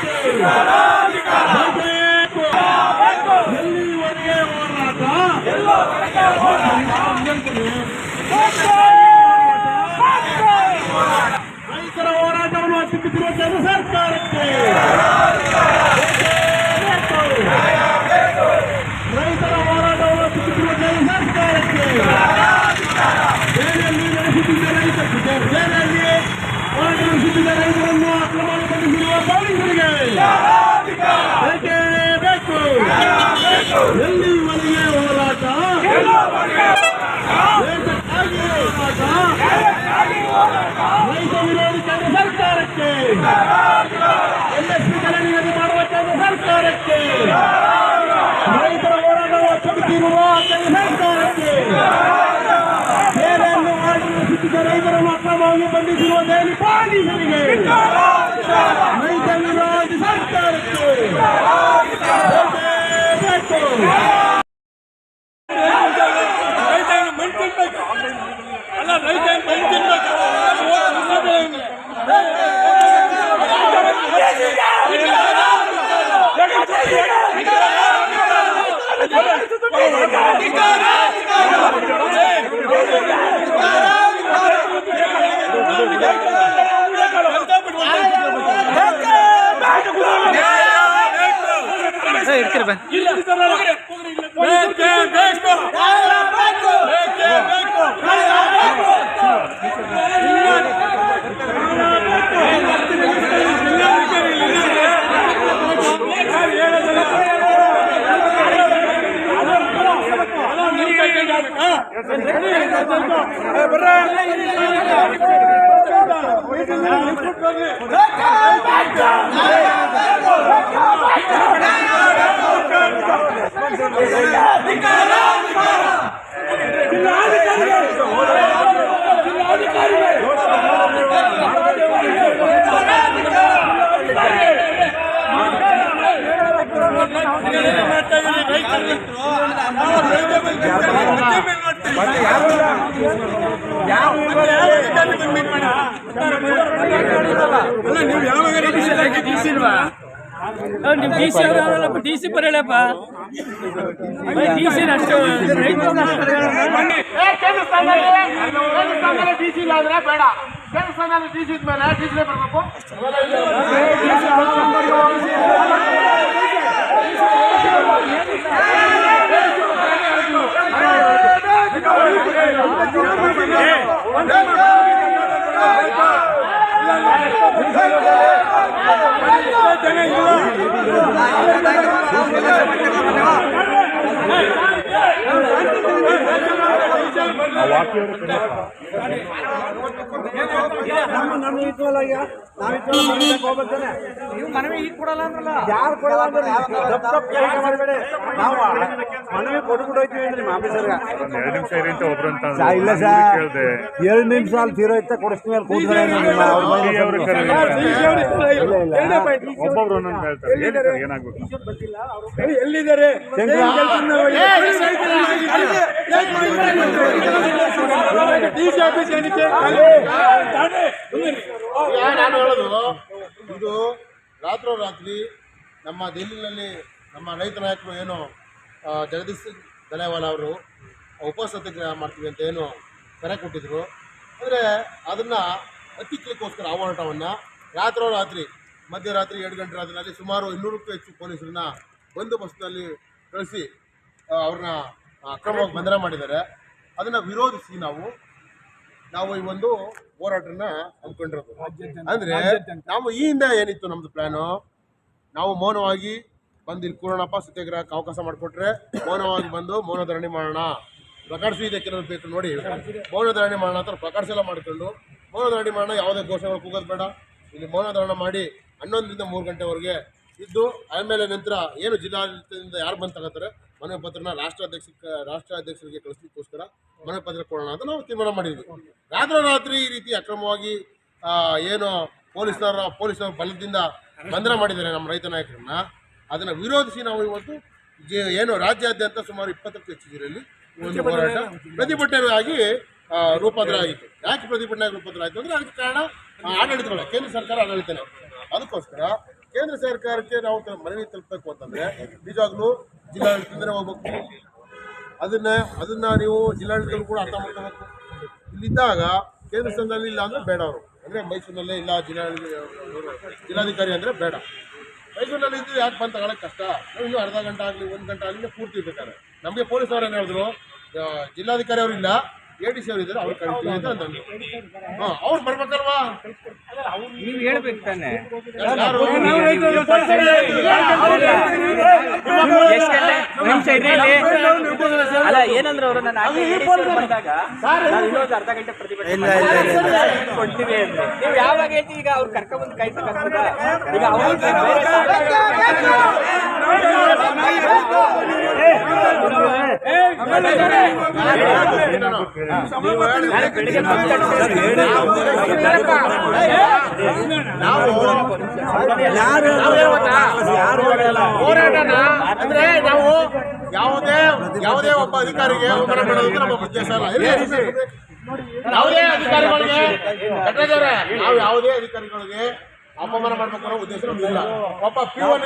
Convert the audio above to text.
ಕೇಂದ್ರ ಸರ್ಕಾರಕ್ಕೆ ಬೇಕು. ಎಲ್ಲಿವರೆಗೆ ಹೋರಾಟ ರೈತರ ಹೋರಾಟವನ್ನು ಹತ್ತಿಕ್ಕಿಸಿರುವ ಕೇಂದ್ರ ಸರ್ಕಾರಕ್ಕೆ ರೈತರ ಹೋರಾಟವನ್ನು ಹತ್ತಿಕ್ಕಿಸಿರುವ ಕೇಂದ್ರ ಸರ್ಕಾರಕ್ಕೆ ಬೇರೆಯಲ್ಲಿ ನಡೆಸುತ್ತಿದ್ದ ರೈತ ಬೇರೆಯಲ್ಲಿ ಹೋರಾಟ ನಡೆಸುತ್ತಿದ್ದ ರೈತರನ್ನು ಅಕ್ರಮವಾಗಿ ಬಂಧಿಸಿರುವ ಪೊಲೀಸರಿಗೆ ಬೇಕೇ ಬೇಕು ಹೋರಾಟ ದೇಶಕ್ಕಾಗಿ ಹೋರಾಟ ಸರ್ಕಾರಕ್ಕೆ ಬೆಲೆ ನಿಗದಿ ಮಾಡುವ ಸರ್ಕಾರಕ್ಕೆ ರೈತರ ಹೋರಾಟವನ್ನು ಹತ್ತಿಕ್ಕಿರುವ ಕೇಂದ್ರ ಸರ್ಕಾರಕ್ಕೆ ಬೇರೆಯನ್ನು ಆಡಳಿತ ರೈತರನ್ನು ಅಕ್ರಮವಾಗಿ ಬಂಧಿಸಿರುವ ದೆಹಲಿ ಪೊಲೀಸರಿಗೆ. ರೈತ ವಿರೋಧಿ ಸರ್ಕಾರಕ್ಕೆ. ರೈತ ತಿನ್ಬೇಕು ಅಲ್ಲ ರೈತ ಮಣ್ಣು ತಿನ್ಬೇಕು ಇರ್ತೀರಿ ನೀವು ಯಾವಾಗ ಡಿ ಸಿ ಇಲ್ವಾ ನಿಮ್ ಡಿ ಸಿ ಅವರಲ್ಲಪ್ಪ ಡಿ ಸಿ ಬರೇಳಪ್ಪ ಡಿ ಸಿ ಅಷ್ಟು ಕೇಂದ್ರ ಸ್ಥಾನದಲ್ಲಿ ಸ್ಥಾನದಲ್ಲಿ ಡಿಸಿ ಇಲ್ಲ ಅಂದ್ರೆ ಬೇಡ ಕೇಂದ್ರ ಸ್ಥಾನದಲ್ಲಿ ಡಿಸಿ ಇದ್ಮೇಲೆ ಡಿಸಿಲೇ ಬರಬೇಕು. ನೀವು ಮನವಿ ಕೊಡಲ್ಲ ಅಂದ್ರಲ್ಲ ಯಾರು ಕೊಡಲ್ಲ ಅಂದ್ರೆ ತಪ್ಪು ತಪ್ಪು ಕೆಲಸ ಮಾಡಬೇಡಿ ನಾವು ಮನವಿ ಕೊಟ್ಬಿಟ್ಟು ಹೋಯ್ತೀವಿ ಅಂದ್ರೆ ನಿಮ್ಮ ಆಫೀಸರ್ಗೆ ಎರಡು ನಿಮಿಷ ಇರಿ ಅಂತ ಒಬ್ರು ಅಂತ ಇಲ್ಲ ಸರ್ ಎರಡು ನಿಮಿಷ ಅಲ್ಲಿ ತೀರೋಯ್ತಾ ಕೊಡಿಸ್ತೀನಿ ಅಲ್ಲಿ ಕೂತ್ಕೊಳ್ಳಿ ನಿಮ್ಮ ಒಬ್ಬೊಬ್ರು ಒಂದೊಂದು ಹೇಳ್ತಾರೆ ಹೇಳಿ ಸರ್ ಏನಾಗ್ಬೇಕು ಎಲ್ಲಿದ್ದಾರೆ ಇದು ರಾತ್ರೋ ನಾನು ಹೇಳೋದು ಇದು ರಾತ್ರೋರಾತ್ರಿ ನಮ್ಮ ದೆಹಲಿನಲ್ಲಿ ನಮ್ಮ ರೈತ ನಾಯಕರು ಏನು ಜಗದೀಶ್ ಸಿಂಗ್ ಧನೇವಾಲ ಅವರು ಉಪವಾಸ ಸತ್ಯಾಗ್ರಹ ಮಾಡ್ತೀವಿ ಅಂತ ಏನು ಕರೆ ಕೊಟ್ಟಿದ್ರು. ಅಂದರೆ ಅದನ್ನು ಹತ್ತಿಕ್ಲಿಕ್ಕೋಸ್ಕರ ಆ ಹೋರಾಟವನ್ನು ರಾತ್ರೋರಾತ್ರಿ ಮಧ್ಯರಾತ್ರಿ ಎರಡು ಗಂಟೆ ರಾತ್ರಿನಲ್ಲಿ ಸುಮಾರು ಇನ್ನೂರಕ್ಕೂ ಹೆಚ್ಚು ಪೊಲೀಸರನ್ನ ಬಂದೋಬಸ್ತ್ನಲ್ಲಿ ಕಳಿಸಿ ಅವ್ರನ್ನ ಅಕ್ರಮವಾಗಿ ಬಂಧನ ಮಾಡಿದ್ದಾರೆ. ಅದನ್ನು ವಿರೋಧಿಸಿ ನಾವು ನಾವು ಈ ಒಂದು ಹೋರಾಟನ ಅಂದ್ಕೊಂಡಿರೋದು ಅಂದ್ರೆ ನಾವು ಈ ಹಿಂದೆ ಏನಿತ್ತು ನಮ್ದು ಪ್ಲಾನು? ನಾವು ಮೌನವಾಗಿ ಬಂದು ಇಲ್ಲಿ ಕೂರೋಣಪ್ಪ ಸತ್ಯಾಗ್ರಹಕ್ಕೆ ಅವಕಾಶ ಮಾಡಿಕೊಟ್ರೆ ಮೌನವಾಗಿ ಬಂದು ಮೌನ ಧರಣಿ ಮಾಡೋಣ. ಪ್ರಕಟಿಸಿ ಇದಕ್ಕೆ ಬೇಕು ನೋಡಿ ಮೌನ ಧರಣಿ ಮಾಡೋಣ ಅಂತ ಪ್ರಕಟಿಸೆಲ್ಲ ಮಾಡಿಕೊಂಡು ಮೌನ ಧರಣಿ ಮಾಡೋಣ ಯಾವುದೇ ಘೋಷಣೆಗಳು ಕೂಗೋದು ಬೇಡ. ಇಲ್ಲಿ ಮೌನ ಧರಣ ಮಾಡಿ ಹನ್ನೊಂದರಿಂದ ಮೂರು ಗಂಟೆವರೆಗೆ ಇದ್ದು ಆಮೇಲೆ ನಂತರ ಏನು ಜಿಲ್ಲಾಡಳಿತದಿಂದ ಯಾರು ಬಂದು ತಗೋತಾರೆ? ಮನವಿ ಪತ್ರನ ರಾಷ್ಟ್ರಾಧ್ಯಕ್ಷ ರಾಷ್ಟ್ರಾಧ್ಯಕ್ಷರಿಗೆ ಕಳಿಸ್ಲಿಕ್ಕೋಸ್ಕರ ಮನವಿ ಪತ್ರ ಕೊಡೋಣ ಅಂತ ನಾವು ತೀರ್ಮಾನ ಮಾಡಿದ್ವಿ. ರಾತ್ರೋರಾತ್ರಿ ಈ ರೀತಿ ಅಕ್ರಮವಾಗಿ ಏನು ಪೊಲೀಸ್ನವರ ಪೊಲೀಸರ ಬಲದಿಂದ ಬಂಧನ ಮಾಡಿದ್ದಾರೆ ನಮ್ಮ ರೈತ ನಾಯಕರನ್ನ ಅದನ್ನು ವಿರೋಧಿಸಿ ನಾವು ಇವತ್ತು ಏನು ರಾಜ್ಯಾದ್ಯಂತ ಸುಮಾರು ಇಪ್ಪತ್ತಕ್ಕೂ ಹೆಚ್ಚು ಜಿಲ್ಲೆಯಲ್ಲಿ ಒಂದು ಹೋರಾಟ ಪ್ರತಿಭಟನೆಯಾಗಿ ರೂಪಾಂತರ ಆಗಿತ್ತು ಯಾಕೆ ಪ್ರತಿಭಟನೆ ರೂಪಾಂತರ ಆಯಿತು ಅಂದರೆ ಅದಕ್ಕೆ ಕಾರಣ ಆಡಳಿತಗಳ ಕೇಂದ್ರ ಸರ್ಕಾರ ಆಡಳಿತನೇ. ಅದಕ್ಕೋಸ್ಕರ ಕೇಂದ್ರ ಸರ್ಕಾರಕ್ಕೆ ನಾವು ಮನವಿ ತಲುಪಬೇಕು ಅಂತಂದರೆ ನಿಜವಾಗ್ಲೂ ಜಿಲ್ಲಾಡಳಿತದಿಂದಲೇ ಹೋಗ್ಬೇಕು. ಅದನ್ನ ಅದನ್ನ ನೀವು ಜಿಲ್ಲಾಡಳಿತರು ಕೂಡ ಅರ್ಥ ಮಾಡ್ಕೋಬೇಕು. ಇಲ್ಲಿದ್ದಾಗ ಕೇಂದ್ರ ಸ್ಥಾನದಲ್ಲಿ ಇಲ್ಲ ಅಂದ್ರೆ ಬೇಡ ಅವರು. ಅಂದರೆ ಮೈಸೂರಿನಲ್ಲೇ ಇಲ್ಲ ಜಿಲ್ಲಾ ಇವ್ರು ಜಿಲ್ಲಾಧಿಕಾರಿ ಅಂದರೆ ಬೇಡ. ಮೈಸೂರಿನಲ್ಲಿ ಇದ್ದು ಯಾಕೆ ಬಂದು ತಗೊಳಕ್ಕೆ ಕಷ್ಟ? ನಾವು ಅರ್ಧ ಗಂಟೆ ಆಗಲಿ, ಒಂದು ಗಂಟೆ ಆಗಲಿ ಪೂರ್ತಿ ಇರ್ಬೇಕಾದ್ರೆ. ನಮಗೆ ಪೊಲೀಸ್ ಅವ್ರು ಹೇಳಿದ್ರು? ಜಿಲ್ಲಾಧಿಕಾರಿ ಅವರು ಇಲ್ಲ, ಎ ಡಿ ಸಿ ಅವರು ಇದ್ದಾರೆ, ಅವ್ರು ಕಳಿಸ್ತೀವಿ ಅಂತ ಅಂದ್ರು. ಹಾಂ, ಅವ್ರು ಬರ್ಬೇಕಲ್ವಾ? ನೀವು ಹೇಳ್ಬೇಕು ತಾನೆ. ಅಲ್ಲ ಏನಂದ್ರೆ ಅವರು ನಾನು ಆಗ್ಲೇ ADC ಅವ್ರು ಬಂದಾಗ ನಾವು ಇನ್ನೊಂದು ಅರ್ಧ ಗಂಟೆ ಪ್ರತಿಭಟನೆ ಕೊಡ್ತೀವಿ ಅಂದ್ರೆ ನೀವು ಯಾವಾಗ ಹೇಳ್ತೀವಿ ಈಗ ಅವ್ರು ಕರ್ಕೊಂಡ್ಬಂದು ಕಾಯ್ಸಕ್ಕಾಗ್ತದ ಈಗ ಅವ್ರಿಗೆ ಬೇರೆ ನೀವು ಯಾರು ಯಾರು. ಹೋರಾಟನ ಅಂದ್ರೆ ನಾವು ಯಾವುದೇ ಯಾವುದೇ ಒಬ್ಬ ಅಧಿಕಾರಿಗೆ ಹೋರಾಟ ಮಾಡೋದು ನಮ್ಮ ಉದ್ದೇಶ ಅಲ್ಲ ಯಾವುದೇ ಅಧಿಕಾರಿಗಳಿಗೆ ನಾವು ಯಾವುದೇ ಅಧಿಕಾರಿಗಳಿಗೆ ಅಪಮಾನ ಮಾಡ್ಬೇಕು ಉದ್ದೇಶ ನಮ್ಗಿಲ್ಲ ಒಬ್ಬ ಪಿ ಒನ್